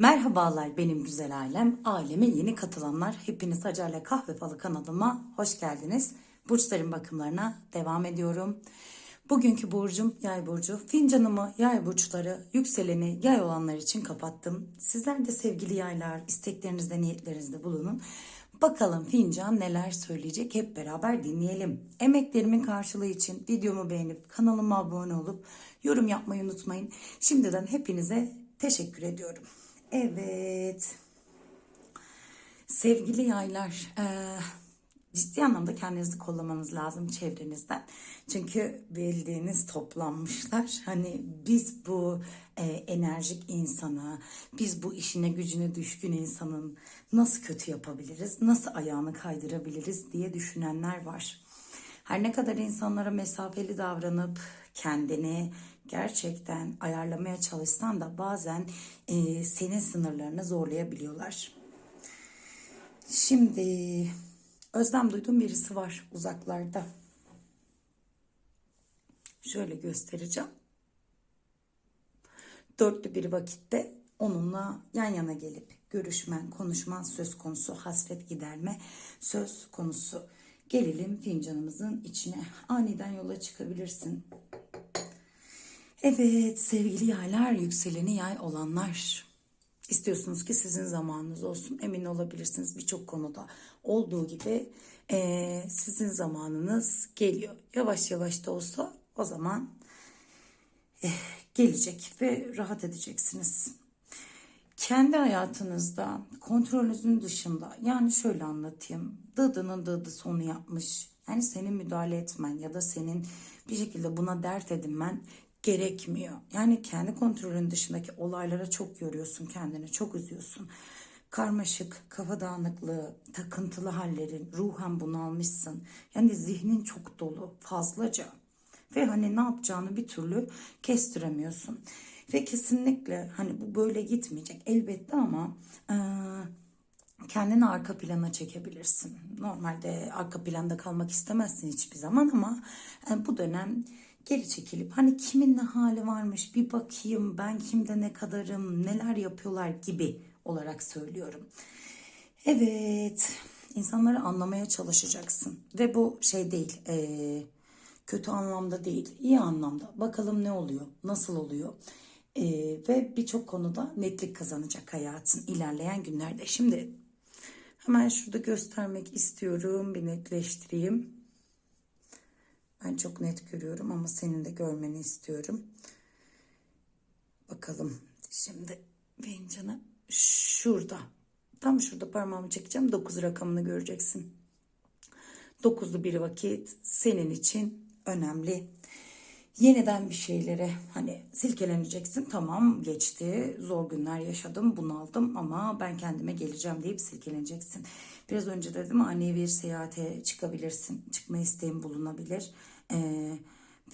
Merhabalar benim güzel ailem. Aileme yeni katılanlar. Hepiniz Hacer'le Kahve Falı kanalıma hoş geldiniz. Burçların bakımlarına devam ediyorum. Bugünkü burcum yay burcu. Fincanımı yay burçları, yükseleni yay olanlar için kapattım. Sizler de sevgili yaylar isteklerinizde, niyetlerinizde bulunun. Bakalım fincan neler söyleyecek hep beraber dinleyelim. Emeklerimin karşılığı için videomu beğenip kanalıma abone olup yorum yapmayı unutmayın. Şimdiden hepinize teşekkür ediyorum. Evet. Sevgili yaylar, eee, ciddi anlamda kendinizi kollamanız lazım çevrenizden. Çünkü bildiğiniz toplanmışlar. Hani biz bu e, enerjik insanı, biz bu işine gücüne düşkün insanın nasıl kötü yapabiliriz, nasıl ayağını kaydırabiliriz diye düşünenler var. Her ne kadar insanlara mesafeli davranıp kendini gerçekten ayarlamaya çalışsan da bazen e, senin sınırlarını zorlayabiliyorlar. Şimdi özlem duyduğum birisi var uzaklarda. Şöyle göstereceğim. Dörtlü bir vakitte onunla yan yana gelip görüşmen, konuşman söz konusu, hasret giderme söz konusu. Gelelim fincanımızın içine. Aniden yola çıkabilirsin. Evet sevgili yaylar, yükseleni yay olanlar. İstiyorsunuz ki sizin zamanınız olsun. Emin olabilirsiniz birçok konuda olduğu gibi eee, sizin zamanınız geliyor. Yavaş yavaş da olsa o zaman eh, gelecek ve rahat edeceksiniz. Kendi hayatınızda kontrolünüzün dışında yani şöyle anlatayım. Dıdının dıdı sonu yapmış. Yani senin müdahale etmen ya da senin bir şekilde buna dert edinmen gerekmiyor. Yani kendi kontrolün dışındaki olaylara çok yoruyorsun kendini, çok üzüyorsun. Karmaşık, kafa dağınıklığı, takıntılı hallerin, ruhen bunalmışsın. Yani zihnin çok dolu, fazlaca. Ve hani ne yapacağını bir türlü kestiremiyorsun. Ve kesinlikle hani bu böyle gitmeyecek elbette ama eee, kendini arka plana çekebilirsin. Normalde arka planda kalmak istemezsin hiçbir zaman ama bu dönem geri çekilip hani kimin ne hali varmış bir bakayım ben kimde ne kadarım neler yapıyorlar gibi olarak söylüyorum. Evet insanları anlamaya çalışacaksın ve bu şey değil e, kötü anlamda değil iyi anlamda bakalım ne oluyor nasıl oluyor E, ve birçok konuda netlik kazanacak hayatın ilerleyen günlerde. Şimdi Hemen şurada göstermek istiyorum. Bir netleştireyim. Ben çok net görüyorum ama senin de görmeni istiyorum. Bakalım. Şimdi fincanı şurada. Tam şurada parmağımı çekeceğim. 9 rakamını göreceksin. 9'lu bir vakit senin için önemli. Yeniden bir şeylere hani silkeleneceksin. Tamam geçti. Zor günler yaşadım. Bunaldım ama ben kendime geleceğim deyip silkeleneceksin. Biraz önce dedim ani bir seyahate çıkabilirsin. Çıkma isteğin bulunabilir. Ee,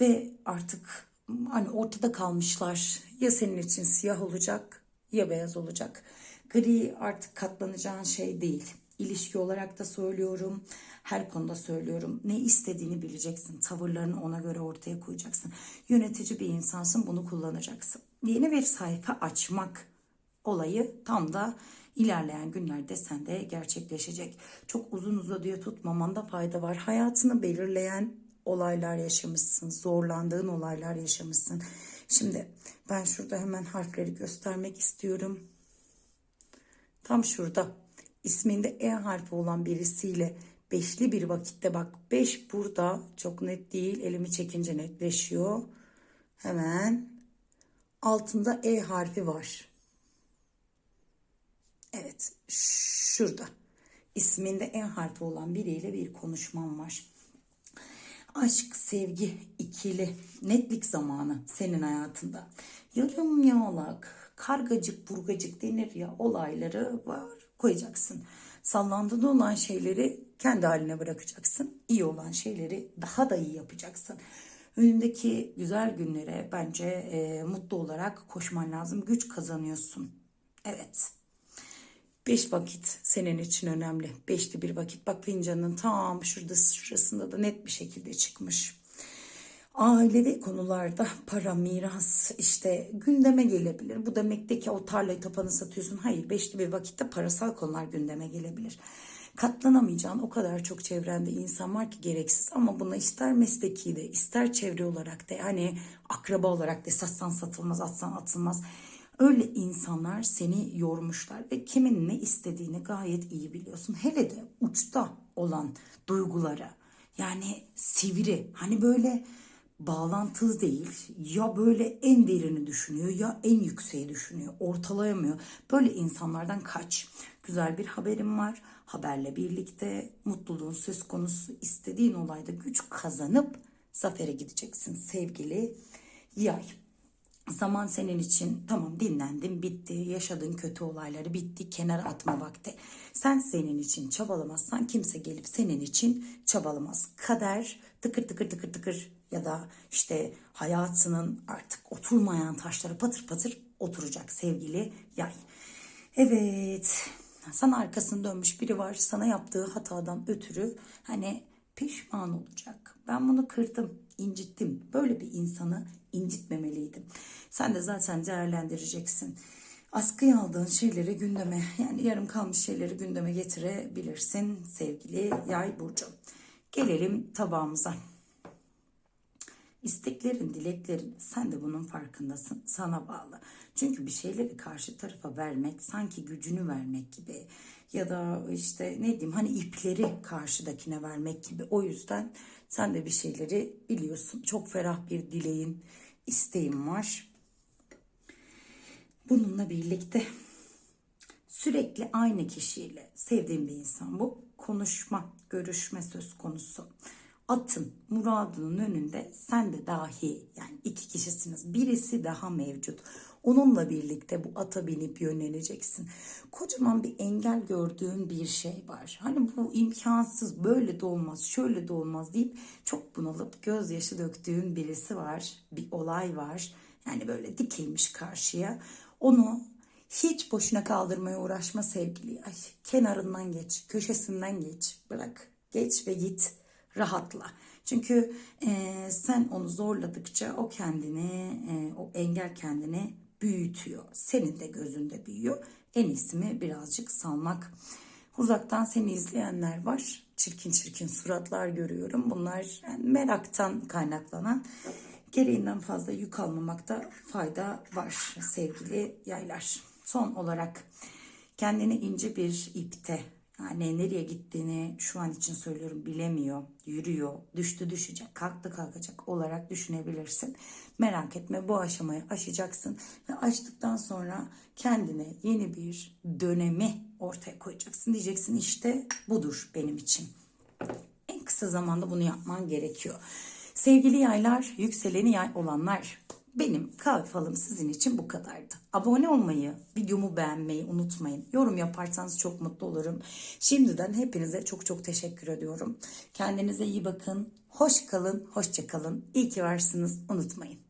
ve artık hani ortada kalmışlar. Ya senin için siyah olacak ya beyaz olacak. Gri artık katlanacağın şey değil. İlişki olarak da söylüyorum. Her konuda söylüyorum. Ne istediğini bileceksin. Tavırlarını ona göre ortaya koyacaksın. Yönetici bir insansın bunu kullanacaksın. Yeni bir sayfa açmak olayı tam da ilerleyen günlerde sende gerçekleşecek. Çok uzun uzadıya tutmamanda fayda var. Hayatını belirleyen olaylar yaşamışsın. Zorlandığın olaylar yaşamışsın. Şimdi ben şurada hemen harfleri göstermek istiyorum. Tam şurada isminde E harfi olan birisiyle beşli bir vakitte bak 5 burada çok net değil elimi çekince netleşiyor. Hemen altında E harfi var. Evet şurada isminde E harfi olan biriyle bir konuşmam var. Aşk, sevgi, ikili, netlik zamanı senin hayatında. Yarım yamalak, kargacık, burgacık denir ya olayları var koyacaksın. Sallandığında olan şeyleri kendi haline bırakacaksın. İyi olan şeyleri daha da iyi yapacaksın. Önündeki güzel günlere bence e, mutlu olarak koşman lazım. Güç kazanıyorsun. Evet. Beş vakit senin için önemli. Beşli bir vakit. Bak fincanın tam şurada şurasında da net bir şekilde çıkmış. Ailevi konularda para, miras işte gündeme gelebilir. Bu demek de ki o tarlayı tapanı satıyorsun. Hayır beşli bir vakitte parasal konular gündeme gelebilir. Katlanamayacağın o kadar çok çevrende insan var ki gereksiz ama buna ister mesleki de ister çevre olarak da hani akraba olarak da satsan satılmaz atsan atılmaz. Öyle insanlar seni yormuşlar ve kimin ne istediğini gayet iyi biliyorsun. Hele de uçta olan duyguları yani sivri hani böyle bağlantılı değil. Ya böyle en derini düşünüyor ya en yükseği düşünüyor. Ortalayamıyor. Böyle insanlardan kaç. Güzel bir haberim var. Haberle birlikte mutluluğun söz konusu. İstediğin olayda güç kazanıp zafere gideceksin sevgili yay. Zaman senin için. Tamam dinlendin bitti. Yaşadığın kötü olayları bitti. Kenara atma vakti. Sen senin için çabalamazsan kimse gelip senin için çabalamaz. Kader tıkır tıkır tıkır tıkır ya da işte hayatının artık oturmayan taşları patır patır oturacak sevgili yay. Evet sana arkasını dönmüş biri var sana yaptığı hatadan ötürü hani pişman olacak. Ben bunu kırdım, incittim. Böyle bir insanı incitmemeliydim. Sen de zaten değerlendireceksin. Askıya aldığın şeyleri gündeme yani yarım kalmış şeyleri gündeme getirebilirsin sevgili yay burcu. Gelelim tabağımıza. İsteklerin, dileklerin sen de bunun farkındasın. Sana bağlı. Çünkü bir şeyleri karşı tarafa vermek sanki gücünü vermek gibi ya da işte ne diyeyim hani ipleri karşıdakine vermek gibi. O yüzden sen de bir şeyleri biliyorsun. Çok ferah bir dileğin, isteğin var. Bununla birlikte sürekli aynı kişiyle sevdiğim bir insan bu. Konuşma, görüşme söz konusu atın muradının önünde sen de dahi yani iki kişisiniz birisi daha mevcut. Onunla birlikte bu ata binip yönleneceksin. Kocaman bir engel gördüğün bir şey var. Hani bu imkansız böyle de olmaz şöyle de olmaz deyip çok bunalıp gözyaşı döktüğün birisi var. Bir olay var. Yani böyle dikilmiş karşıya. Onu hiç boşuna kaldırmaya uğraşma sevgili. Ay, kenarından geç, köşesinden geç, bırak, geç ve git rahatla. Çünkü e, sen onu zorladıkça o kendini, e, o engel kendini büyütüyor. Senin de gözünde büyüyor. En iyisi mi birazcık salmak. Uzaktan seni izleyenler var. Çirkin çirkin suratlar görüyorum. Bunlar yani meraktan kaynaklanan gereğinden fazla yük almamakta fayda var sevgili yaylar. Son olarak kendini ince bir ipte yani nereye gittiğini şu an için söylüyorum bilemiyor, yürüyor, düştü düşecek, kalktı kalkacak olarak düşünebilirsin. Merak etme bu aşamayı aşacaksın ve aştıktan sonra kendine yeni bir dönemi ortaya koyacaksın. Diyeceksin işte budur benim için. En kısa zamanda bunu yapman gerekiyor. Sevgili yaylar, yükseleni yay olanlar benim kahve falım sizin için bu kadardı. Abone olmayı, videomu beğenmeyi unutmayın. Yorum yaparsanız çok mutlu olurum. Şimdiden hepinize çok çok teşekkür ediyorum. Kendinize iyi bakın. Hoş kalın, hoşça kalın. İyi ki varsınız. Unutmayın.